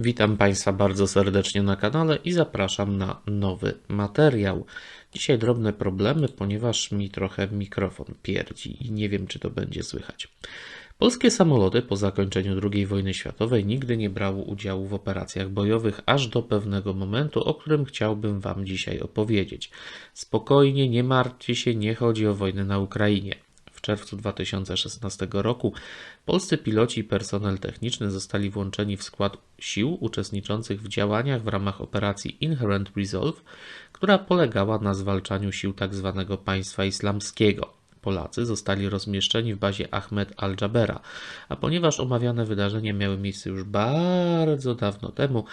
Witam Państwa bardzo serdecznie na kanale i zapraszam na nowy materiał. Dzisiaj drobne problemy, ponieważ mi trochę mikrofon pierdzi i nie wiem, czy to będzie słychać. Polskie samoloty po zakończeniu II wojny światowej nigdy nie brały udziału w operacjach bojowych aż do pewnego momentu, o którym chciałbym Wam dzisiaj opowiedzieć. Spokojnie, nie martwcie się, nie chodzi o wojnę na Ukrainie. W czerwcu 2016 roku polscy piloci i personel techniczny zostali włączeni w skład sił uczestniczących w działaniach w ramach operacji Inherent Resolve, która polegała na zwalczaniu sił tzw. państwa islamskiego. Polacy zostali rozmieszczeni w bazie Ahmed al-Jabera, a ponieważ omawiane wydarzenia miały miejsce już bardzo dawno temu,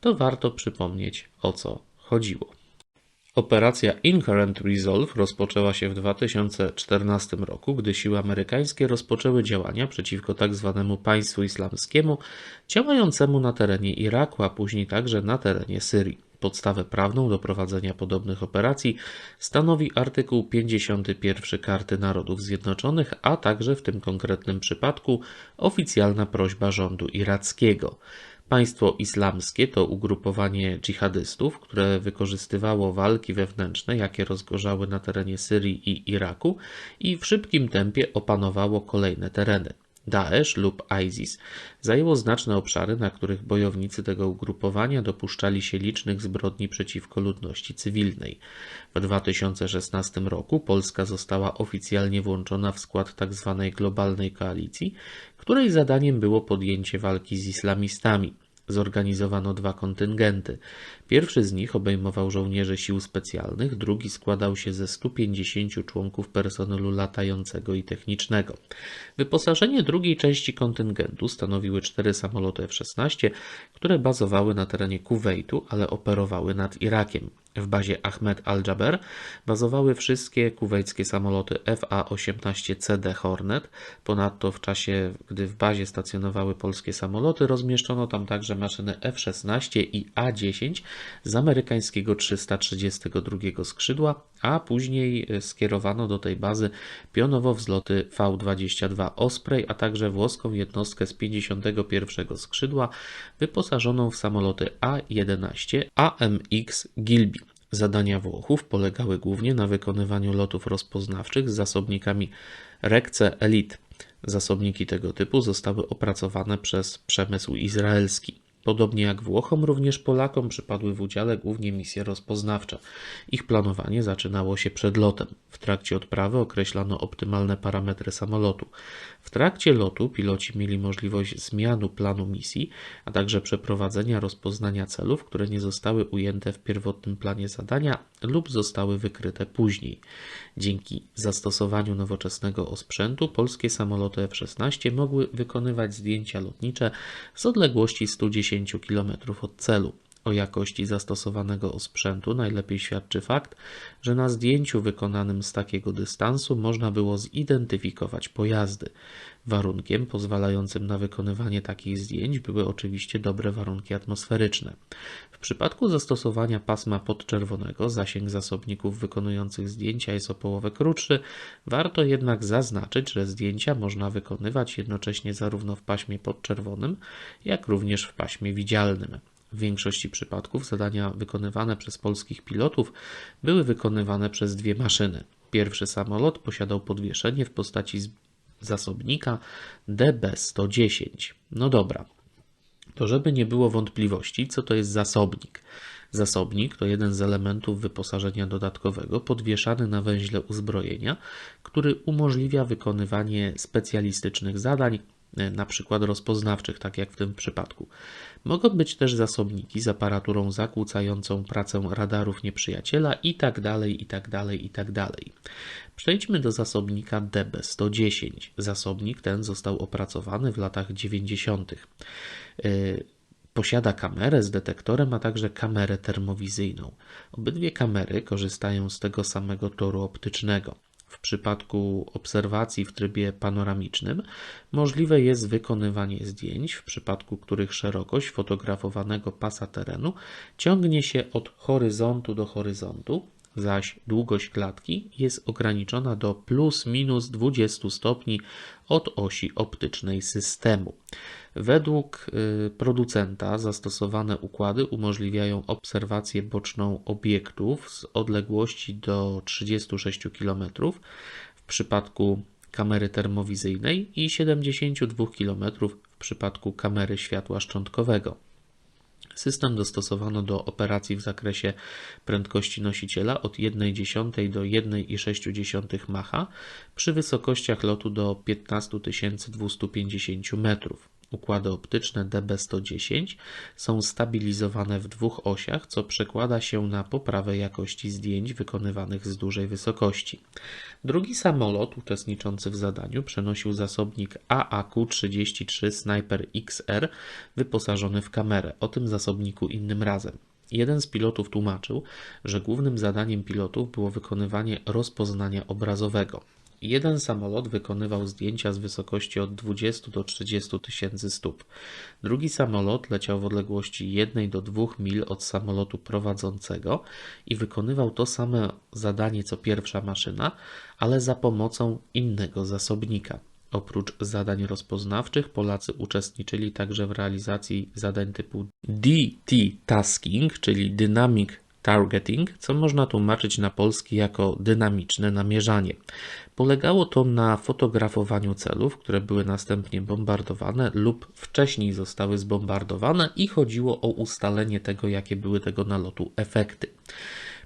to warto przypomnieć o co chodziło. Operacja Inherent Resolve rozpoczęła się w 2014 roku, gdy siły amerykańskie rozpoczęły działania przeciwko tzw. państwu islamskiemu działającemu na terenie Iraku, a później także na terenie Syrii. Podstawę prawną do prowadzenia podobnych operacji stanowi artykuł 51 Karty Narodów Zjednoczonych, a także w tym konkretnym przypadku oficjalna prośba rządu irackiego. Państwo islamskie to ugrupowanie dżihadystów, które wykorzystywało walki wewnętrzne, jakie rozgorzały na terenie Syrii i Iraku i w szybkim tempie opanowało kolejne tereny. Daesh lub ISIS zajęło znaczne obszary, na których bojownicy tego ugrupowania dopuszczali się licznych zbrodni przeciwko ludności cywilnej. W 2016 roku Polska została oficjalnie włączona w skład tzw. Tak globalnej koalicji, której zadaniem było podjęcie walki z islamistami zorganizowano dwa kontyngenty. Pierwszy z nich obejmował żołnierzy sił specjalnych, drugi składał się ze 150 członków personelu latającego i technicznego. Wyposażenie drugiej części kontyngentu stanowiły cztery samoloty F-16, które bazowały na terenie Kuwejtu, ale operowały nad Irakiem. W bazie Ahmed al-Jaber bazowały wszystkie kuwejskie samoloty FA-18CD Hornet. Ponadto w czasie, gdy w bazie stacjonowały polskie samoloty, rozmieszczono tam także maszyny F-16 i A-10 z amerykańskiego 332 skrzydła, a później e, skierowano do tej bazy pionowo wzloty V-22 Osprey, a także włoską jednostkę z 51 skrzydła wyposażoną w samoloty A-11 AMX Gilby. Zadania Włochów polegały głównie na wykonywaniu lotów rozpoznawczych z zasobnikami Rekce Elite. Zasobniki tego typu zostały opracowane przez przemysł izraelski. Podobnie jak Włochom, również Polakom przypadły w udziale głównie misje rozpoznawcze. Ich planowanie zaczynało się przed lotem. W trakcie odprawy określano optymalne parametry samolotu. W trakcie lotu piloci mieli możliwość zmiany planu misji, a także przeprowadzenia rozpoznania celów, które nie zostały ujęte w pierwotnym planie zadania lub zostały wykryte później. Dzięki zastosowaniu nowoczesnego osprzętu polskie samoloty F-16 mogły wykonywać zdjęcia lotnicze z odległości 110 km od celu. O jakości zastosowanego osprzętu najlepiej świadczy fakt, że na zdjęciu wykonanym z takiego dystansu można było zidentyfikować pojazdy. Warunkiem pozwalającym na wykonywanie takich zdjęć były oczywiście dobre warunki atmosferyczne. W przypadku zastosowania pasma podczerwonego zasięg zasobników wykonujących zdjęcia jest o połowę krótszy, warto jednak zaznaczyć, że zdjęcia można wykonywać jednocześnie zarówno w paśmie podczerwonym, jak również w paśmie widzialnym. W większości przypadków zadania wykonywane przez polskich pilotów były wykonywane przez dwie maszyny. Pierwszy samolot posiadał podwieszenie w postaci zasobnika DB110. No dobra, to żeby nie było wątpliwości, co to jest zasobnik. Zasobnik to jeden z elementów wyposażenia dodatkowego podwieszany na węźle uzbrojenia, który umożliwia wykonywanie specjalistycznych zadań na przykład rozpoznawczych, tak jak w tym przypadku. Mogą być też zasobniki z aparaturą zakłócającą pracę radarów nieprzyjaciela i tak dalej, i tak dalej, i tak dalej. Przejdźmy do zasobnika DB110. Zasobnik ten został opracowany w latach 90. E, posiada kamerę z detektorem, a także kamerę termowizyjną. Obydwie kamery korzystają z tego samego toru optycznego. W przypadku obserwacji w trybie panoramicznym. Możliwe jest wykonywanie zdjęć, w przypadku których szerokość fotografowanego pasa terenu ciągnie się od horyzontu do horyzontu, zaś długość klatki jest ograniczona do plus minus 20 stopni od osi optycznej systemu. Według y, producenta zastosowane układy umożliwiają obserwację boczną obiektów z odległości do 36 km w przypadku kamery termowizyjnej i 72 km w przypadku kamery światła szczątkowego. System dostosowano do operacji w zakresie prędkości nosiciela od 1,1 do 1,6 Macha przy wysokościach lotu do 15 250 metrów. Układy optyczne DB110 są stabilizowane w dwóch osiach, co przekłada się na poprawę jakości zdjęć wykonywanych z dużej wysokości. Drugi samolot uczestniczący w zadaniu przenosił zasobnik AAQ-33 Sniper XR wyposażony w kamerę. O tym zasobniku innym razem. Jeden z pilotów tłumaczył, że głównym zadaniem pilotów było wykonywanie rozpoznania obrazowego. Jeden samolot wykonywał zdjęcia z wysokości od 20 do 30 tysięcy stóp. Drugi samolot leciał w odległości 1 do 2 mil od samolotu prowadzącego i wykonywał to samo zadanie co pierwsza maszyna, ale za pomocą innego zasobnika. Oprócz zadań rozpoznawczych, Polacy uczestniczyli także w realizacji zadań typu DT Tasking, czyli Dynamic targeting, co można tłumaczyć na polski jako dynamiczne namierzanie. Polegało to na fotografowaniu celów, które były następnie bombardowane lub wcześniej zostały zbombardowane i chodziło o ustalenie tego, jakie były tego nalotu efekty.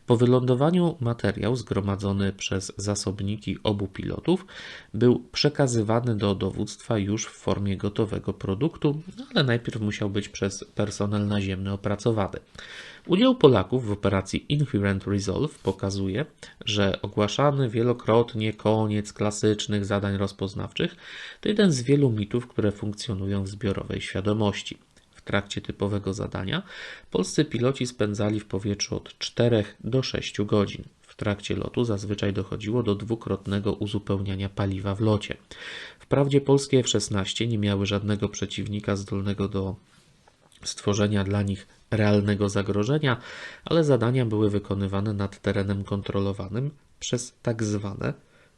Po wylądowaniu materiał zgromadzony przez zasobniki obu pilotów był przekazywany do dowództwa już w formie gotowego produktu, ale najpierw musiał być przez personel naziemny opracowany. Udział Polaków w operacji Inherent Resolve pokazuje, że ogłaszany wielokrotnie koniec klasycznych zadań rozpoznawczych to jeden z wielu mitów, które funkcjonują w zbiorowej świadomości. Trakcie typowego zadania polscy piloci spędzali w powietrzu od 4 do 6 godzin. W trakcie lotu zazwyczaj dochodziło do dwukrotnego uzupełniania paliwa w locie. Wprawdzie polskie F-16 nie miały żadnego przeciwnika zdolnego do stworzenia dla nich realnego zagrożenia, ale zadania były wykonywane nad terenem kontrolowanym przez tak zwane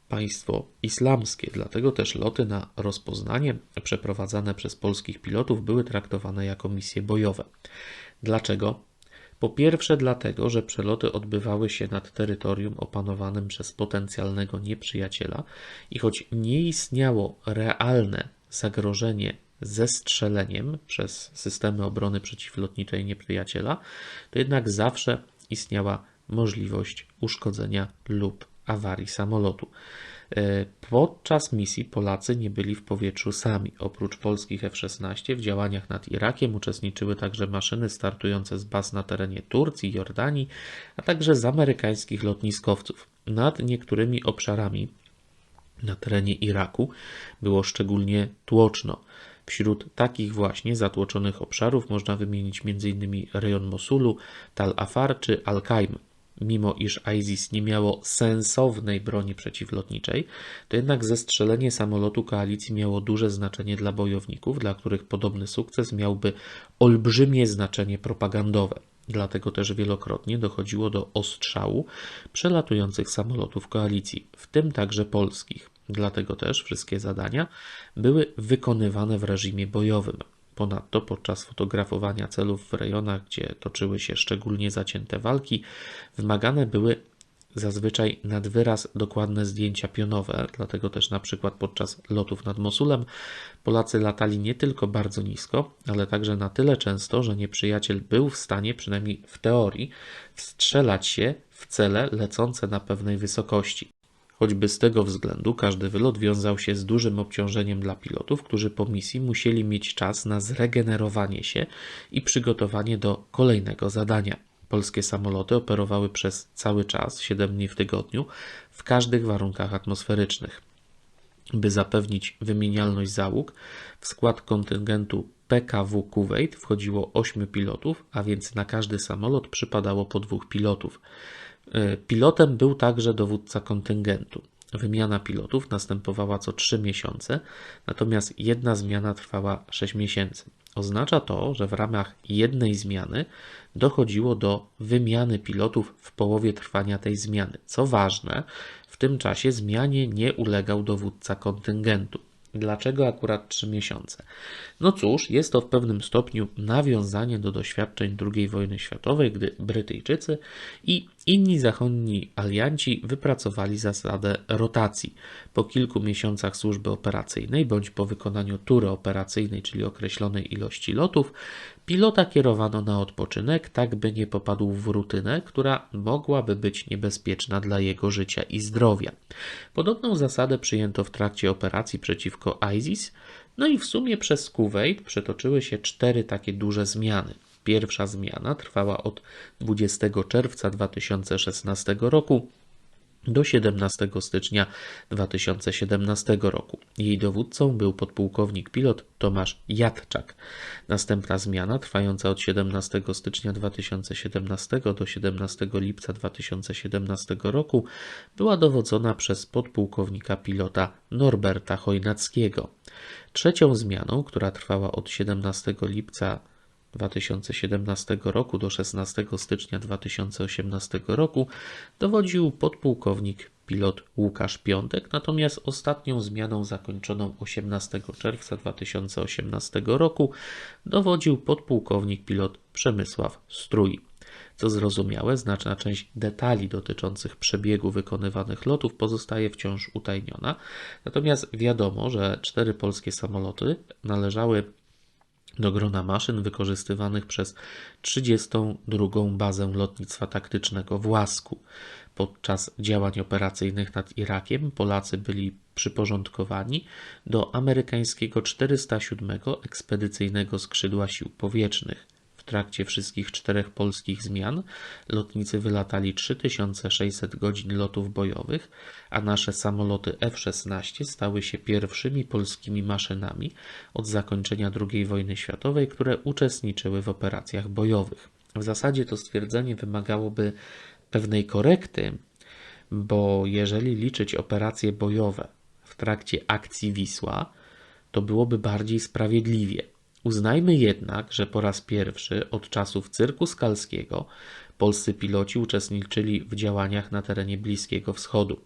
państwo islamskie. Dlatego też loty na rozpoznanie przeprowadzane przez polskich pilotów były traktowane jako misje bojowe. Dlaczego? Po pierwsze, dlatego, że przeloty odbywały się nad terytorium opanowanym przez potencjalnego nieprzyjaciela i choć nie istniało realne zagrożenie zestrzeleniem przez systemy obrony przeciwlotniczej nieprzyjaciela, to jednak zawsze istniała możliwość uszkodzenia lub awarii samolotu. E, podczas misji Polacy nie byli w powietrzu sami. Oprócz polskich F-16 w działaniach nad Irakiem uczestniczyły także maszyny startujące z baz na terenie Turcji, Jordanii, a także z amerykańskich lotniskowców. Nad niektórymi obszarami na terenie Iraku było szczególnie tłoczno. Wśród takich właśnie zatłoczonych obszarów można wymienić m.in. rejon Mosulu, Tal Afar czy Al-Qaim. Mimo iż ISIS nie miało sensownej broni przeciwlotniczej, to jednak zestrzelenie samolotu koalicji miało duże znaczenie dla bojowników, dla których podobny sukces miałby olbrzymie znaczenie propagandowe. Dlatego też wielokrotnie dochodziło do ostrzału przelatujących samolotów koalicji, w tym także polskich. Dlatego też wszystkie zadania były wykonywane w reżimie bojowym. Ponadto podczas fotografowania celów w rejonach, gdzie toczyły się szczególnie zacięte walki, wymagane były zazwyczaj nad wyraz dokładne zdjęcia pionowe, dlatego też na przykład podczas lotów nad Mosulem Polacy latali nie tylko bardzo nisko, ale także na tyle często, że nieprzyjaciel był w stanie, przynajmniej w teorii, wstrzelać się w cele lecące na pewnej wysokości. Choćby z tego względu każdy wylot wiązał się z dużym obciążeniem dla pilotów, którzy po misji musieli mieć czas na zregenerowanie się i przygotowanie do kolejnego zadania. Polskie samoloty operowały przez cały czas, 7 dni w tygodniu, w każdych warunkach atmosferycznych. By zapewnić wymienialność załóg, w skład kontyngentu PKW Kuwait wchodziło 8 pilotów, a więc na każdy samolot przypadało po dwóch pilotów. E, pilotem był także dowódca kontyngentu. Wymiana pilotów następowała co 3 miesiące, natomiast jedna zmiana trwała 6 miesięcy. Oznacza to, że w ramach jednej zmiany dochodziło do wymiany pilotów w połowie trwania tej zmiany. Co ważne, w tym czasie zmianie nie ulegał dowódca kontyngentu. Dlaczego akurat 3 miesiące? No cóż, jest to w pewnym stopniu nawiązanie do doświadczeń II wojny światowej, gdy Brytyjczycy i inni zachodni alianci wypracowali zasadę rotacji. Po kilku miesiącach służby operacyjnej bądź po wykonaniu tury operacyjnej, czyli określonej ilości lotów, pilota kierowano na odpoczynek, tak by nie popadł w rutynę, która mogłaby być niebezpieczna dla jego życia i zdrowia. Podobną zasadę przyjęto w trakcie operacji przeciwko ISIS, no i w sumie przez Kuwait przetoczyły się cztery takie duże zmiany. Pierwsza zmiana trwała od 20 czerwca 2016 roku do 17 stycznia 2017 roku. Jej dowódcą był podpułkownik pilot Tomasz Jadczak. Następna zmiana, trwająca od 17 stycznia 2017 do 17 lipca 2017 roku, była dowodzona przez podpułkownika pilota Norberta Chojnackiego. Trzecią zmianą, która trwała od 17 lipca 2017 roku do 16 stycznia 2018 roku dowodził podpułkownik pilot Łukasz Piątek, natomiast ostatnią zmianą zakończoną 18 czerwca 2018 roku dowodził podpułkownik pilot Przemysław Strój. Co zrozumiałe, znaczna część detali dotyczących przebiegu wykonywanych lotów pozostaje wciąż utajniona, natomiast wiadomo, że cztery polskie samoloty należały do grona maszyn wykorzystywanych przez 32. bazę lotnictwa taktycznego w Łasku. Podczas działań operacyjnych nad Irakiem Polacy byli przyporządkowani do amerykańskiego 407 ekspedycyjnego skrzydła sił powietrznych trakcie wszystkich czterech polskich zmian lotnicy wylatali 3600 godzin lotów bojowych, a nasze samoloty F-16 stały się pierwszymi polskimi maszynami od zakończenia II wojny światowej, które uczestniczyły w operacjach bojowych. W zasadzie to stwierdzenie wymagałoby pewnej korekty, bo jeżeli liczyć operacje bojowe w trakcie akcji Wisła, to byłoby bardziej sprawiedliwie. Uznajmy jednak, że po raz pierwszy od czasów cyrku skalskiego polscy piloci uczestniczyli w działaniach na terenie Bliskiego Wschodu.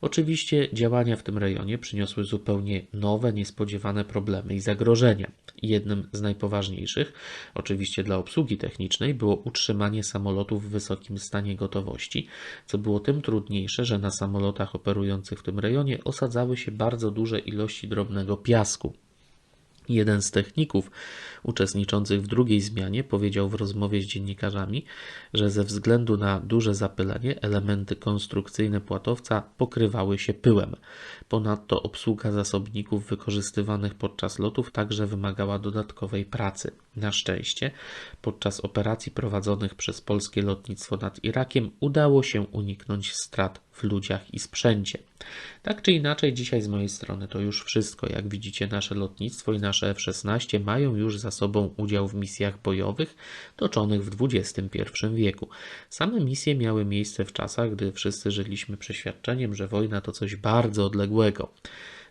Oczywiście działania w tym rejonie przyniosły zupełnie nowe, niespodziewane problemy i zagrożenia. Jednym z najpoważniejszych, oczywiście dla obsługi technicznej, było utrzymanie samolotów w wysokim stanie gotowości, co było tym trudniejsze, że na samolotach operujących w tym rejonie osadzały się bardzo duże ilości drobnego piasku. Jeden z techników uczestniczących w drugiej zmianie powiedział w rozmowie z dziennikarzami, że ze względu na duże zapylenie elementy konstrukcyjne płatowca pokrywały się pyłem. Ponadto obsługa zasobników wykorzystywanych podczas lotów także wymagała dodatkowej pracy. Na szczęście, podczas operacji prowadzonych przez polskie lotnictwo nad Irakiem udało się uniknąć strat w ludziach i sprzęcie. Tak czy inaczej, dzisiaj z mojej strony to już wszystko. Jak widzicie, nasze lotnictwo i nasze F-16 mają już za sobą udział w misjach bojowych toczonych w XXI wieku. Same misje miały miejsce w czasach, gdy wszyscy żyliśmy przeświadczeniem, że wojna to coś bardzo odległego.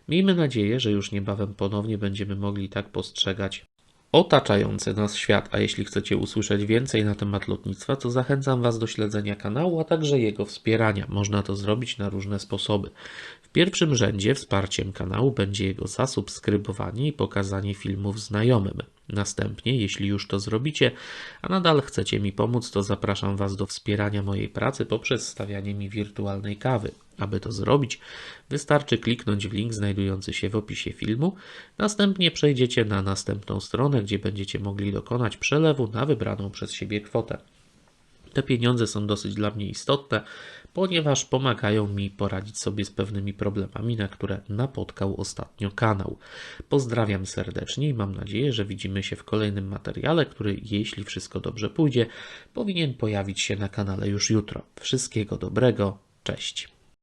Miejmy nadzieję, że już niebawem ponownie będziemy mogli tak postrzegać otaczający nas świat. A jeśli chcecie usłyszeć więcej na temat lotnictwa, to zachęcam Was do śledzenia kanału, a także jego wspierania. Można to zrobić na różne sposoby. W pierwszym rzędzie wsparciem kanału będzie jego zasubskrybowanie i pokazanie filmów znajomym. Następnie, jeśli już to zrobicie, a nadal chcecie mi pomóc, to zapraszam Was do wspierania mojej pracy poprzez stawianie mi wirtualnej kawy. Aby to zrobić, wystarczy kliknąć w link znajdujący się w opisie filmu. Następnie przejdziecie na następną stronę, gdzie będziecie mogli dokonać przelewu na wybraną przez siebie kwotę. Te pieniądze są dosyć dla mnie istotne, ponieważ pomagają mi poradzić sobie z pewnymi problemami, na które napotkał ostatnio kanał. Pozdrawiam serdecznie i mam nadzieję, że widzimy się w kolejnym materiale, który, jeśli wszystko dobrze pójdzie, powinien pojawić się na kanale już jutro. Wszystkiego dobrego, cześć.